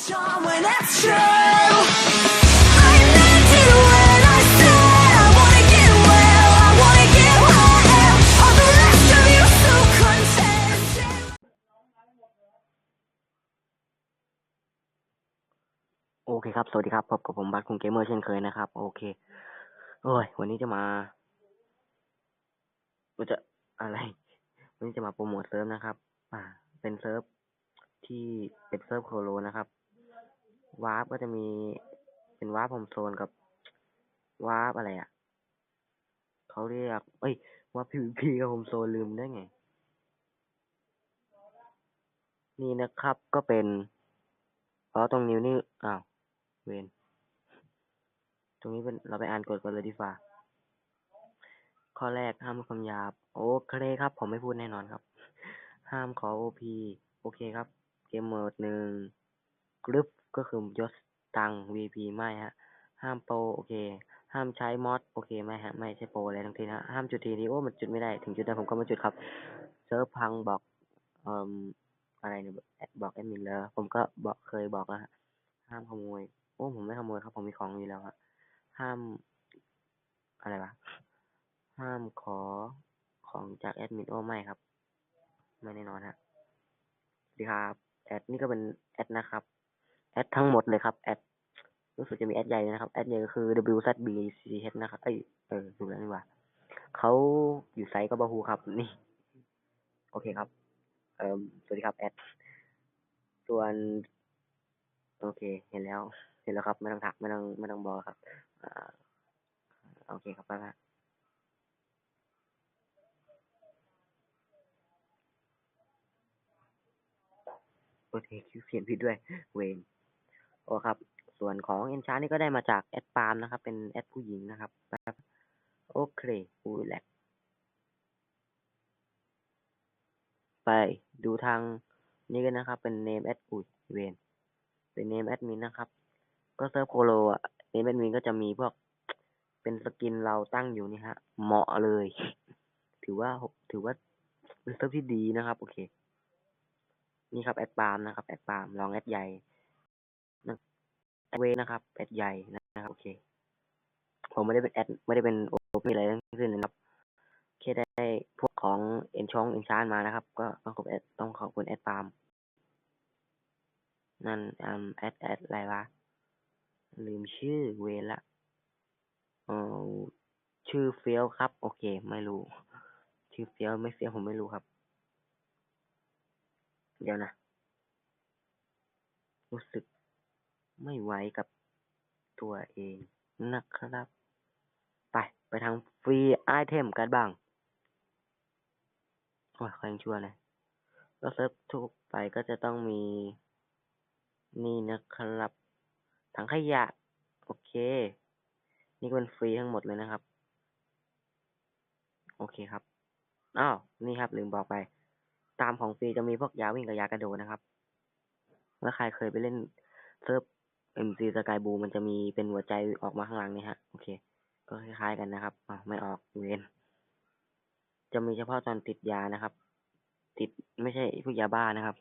โอเคครับ สวัสดีครับ พบกับผมบัสคุงเกมเมอร์เช่นเคยนะครับ โอเค โอ้ย วันนี้จะมาว่าจะอะไร วันนี้จะมาโปรโมทเซิร์ฟนะครับ อ่า เป็นเซิร์ฟที่เป็นเซิร์ฟโคโลนะครับ วาร์ปก็จะมีเป็นวาร์ปโฮมโซนกับวาร์ปอะไรอะเขาเรียก เอ้ยวาร์ป PVP กับโฮมโซนลืมได้ไง นี่นะครับก็เป็นอ๋อตรงนิ้วนี่อ้าวเวนตรงนี้เป็นเราไปอ่านกฎกันเลยดีกว่าข้อแรกห้ามคำหยาบ โอเคครับ ผมไม่พูดแน่นอนครับ ห้ามขอโอพีโอเคครับ เกมโหมดหนึ่ง กรุ๊ปก็คือยศตัง VP ไม่ฮะ ห้ามโปรโอเค ห้ามใช้มอดโอเคไม่ฮะ ไม่ใช่โปรอะไรทั้งทีนะห้ามจุดทีนี้โอ้มันจุดไม่ได้ ถึงจุดนั้นผมก็ไม่จุดครับ เซิร์ฟพังบอกเอ่มอะไรเนี่ยบอกแอดมินแล้ว ผมก็บอกเคยบอกแล้วฮะห้ามขโมย โอ้ผมไม่ขโมยครับ ผมมีของอยู่แล้วฮะห้าม อะไรวะ ห้ามขอของจากแอดมินโอ้ไม่ครับ ไม่แน่นอนฮะ สวัสดีครับ แอดนี่ก็เป็นแอดนะครับ แอดทั้งหมดเลยครับแอดรู้สึกจะมีแอดใหญ่นะครับแอดใหญ่ก็คือ WZBCH นะครับเอ้ยเออถูแล้วนี่หว่าเขาอยู่ไซต์ก็บาฮูครับนี่ โอเคครับ เอ่อสวัสดีครับแอดส่วน โอเค เห็นแล้ว เห็นแล้วครับ ไม่ต้องถักไม่ต้องไม่ต้องบอกครับอโอเคครับไปละโอเคคิวเขียนผิดด้วย เวน โอครับ ส่วนของเอนชาร์นี่ก็ได้มาจากแอดปาล์มนะครับ เป็นแอดผู้หญิงนะครับนะครับโอเคอูแลกไปดูทางนี้กันนะครับ เป็น name ad อุ้ยเวนเป็น name admin นะครับ ก็เซิร์ฟโคโลอะ name admin ก็จะมีพวกเป็นสกินเราตั้งอยู่นี่ฮะ เหมาะเลย ถือว่าถือว่าเป็นเซิร์ฟที่ดีนะครับ โอเค นี่ครับแอดปาล์มนะครับแอดปาล์มลองแอดใหญ่ เวนะครับแอดใหญ่นะครับโอเค ผมไม่ได้เป็นแอดไม่ได้เป็นโอปมีอะไรทั้งสิ้นเลยนะครับแค่ได้พวกของเอ็นช่องเอ็นชานมานะครับ ก็ต้องขอบแอดต้องขอบคุณแอดปาล์มนั่นอืมแอดแอดอะไรวะลืมชื่อเวละเออชื่อเฟี้ยวครับ โอเค ไม่รู้ ชื่อเฟี้ยวไม่เฟี้ยวผมไม่รู้ครับ เดี๋ยวนะ รู้สึก ไม่ไหวกับตัวเองนะครับ ไป ไปทางฟรีไอเทมกันบ้างโอ้ยใครงชั่วนะแล้วเซิร์ฟทุกไปก็จะต้องมี นี่นะครับ ถังขยะ โอเค นี่ก็เป็นฟรีทั้งหมดเลยนะครับ โอเคครับอ้าวนี่ครับลืมบอกไป ตามของฟรีจะมีพวกยาวิ่งกับยากระโดดนะครับแล้วใครเคยไปเล่นเซิร์ฟ MC Sky Blue มันจะมีเป็นหัวใจออกมาข้างหลังนี่ฮะ โอเค ก็คล้ายๆกันนะครับอ่าไม่ออกเวนจะมีเฉพาะตอนติดยานะครับ ติดไม่ใช่พวกยาบ้านะครับ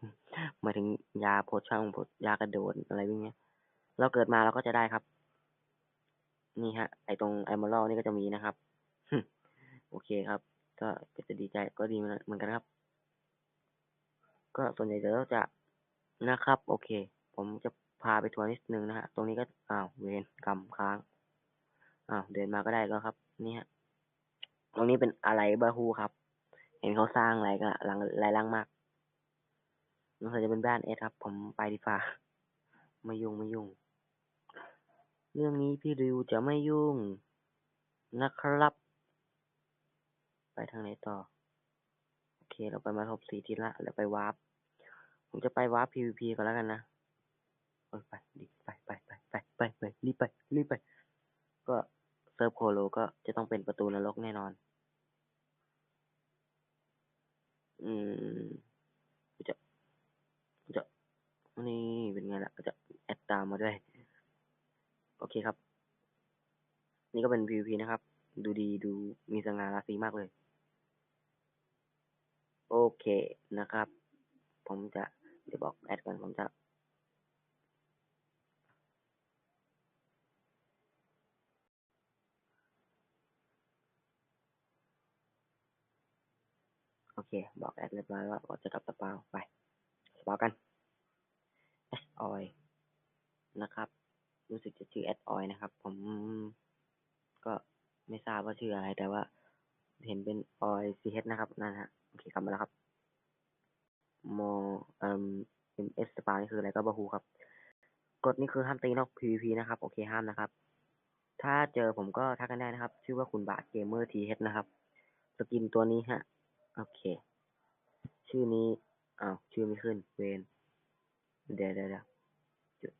หมายถึงยาโพชั่นโพยากระโดดอะไรพวกเนี้ยเราเกิดมาเราก็จะได้ครับ นี่ฮะ ไอตรงไอมอลนี่ก็จะมีนะครับโอเคครับก็ก็จะดีใจก็ดีเหมือนกันครับ ก็ส่วนใหญ่จะจะนะครับ โอเค ผมจะ พาไปทัวร์นิดนึงนะฮะ ตรงนี้ก็ อ้าว เวนกำค้าง อ้าว เดินมาก็ได้แล้วครับ นี่ฮะ ตรงนี้เป็นอะไรบาฮูครับ เห็นเขาสร้างอะไรก็หลังหลายหลังมากน่าจะเป็นบ้านเอสครับ ผมไปดีฟ้าไม่ยุ่งไม่ยุ่ง เรื่องนี้พี่ริวจะไม่ยุ่งนะครับ ไปทางไหนต่อ โอเค เราไปมาทบสีทีละ แล้วไปวาร์ป ผมจะไปวาร์ป PVP ก่อนแล้วกันนะ เออไปดิไปไปไปไปไปไปรีบไปรีบไป ก็เซิร์ฟโคโลก็จะต้องเป็นประตูนรกแน่นอน อืมจะจะนี่เป็นไงล่ะจะแอดตามมาด้วย โอเคครับ นี่ก็เป็น PVP นะครับ ดูดีดูมีสง่าราศีมากเลย โอเคนะครับ ผมจะเดี๋ยวบอกแอดก่อนผมจะ เค บอกแอดเรียบร้อยว่าจะกลับสปาวไปสปาวกัน S oil นะครับ รู้สึกจะชื่อ S oil นะครับ ผมก็ไม่ทราบว่าชื่ออะไรแต่ว่า เห็นเป็น oil ch นะครับนั่นฮะโอเคกลับมาแล้วครับมอเอ่อ ms สสปาวนี่คืออะไรก็บาฮูครับกฎนี้คือห้ามตีนอก PVP นะครับ โอเคห้ามนะครับ ถ้าเจอผมก็ทักกันได้นะครับ ชื่อว่าคุณบาเกมเมอร์ทีเฮดนะครับ สกินตัวนี้ฮะ โอเค ชื่อนี้อ้าวชื่อไม่ขึ้นเวนเดี๋ยวเดี๋ยวเดี๋ยวจุด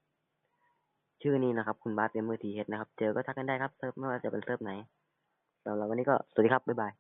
ชื่อนี้นะครับ คุณบาสเป็นมือทีเนะครับ เจอก็ทักกันได้ครับเซิร์ฟไม่ว่าจะเป็นเซิร์ฟไหนสำหรับวันนี้ก็สวัสดีครับ บ๊ายบาย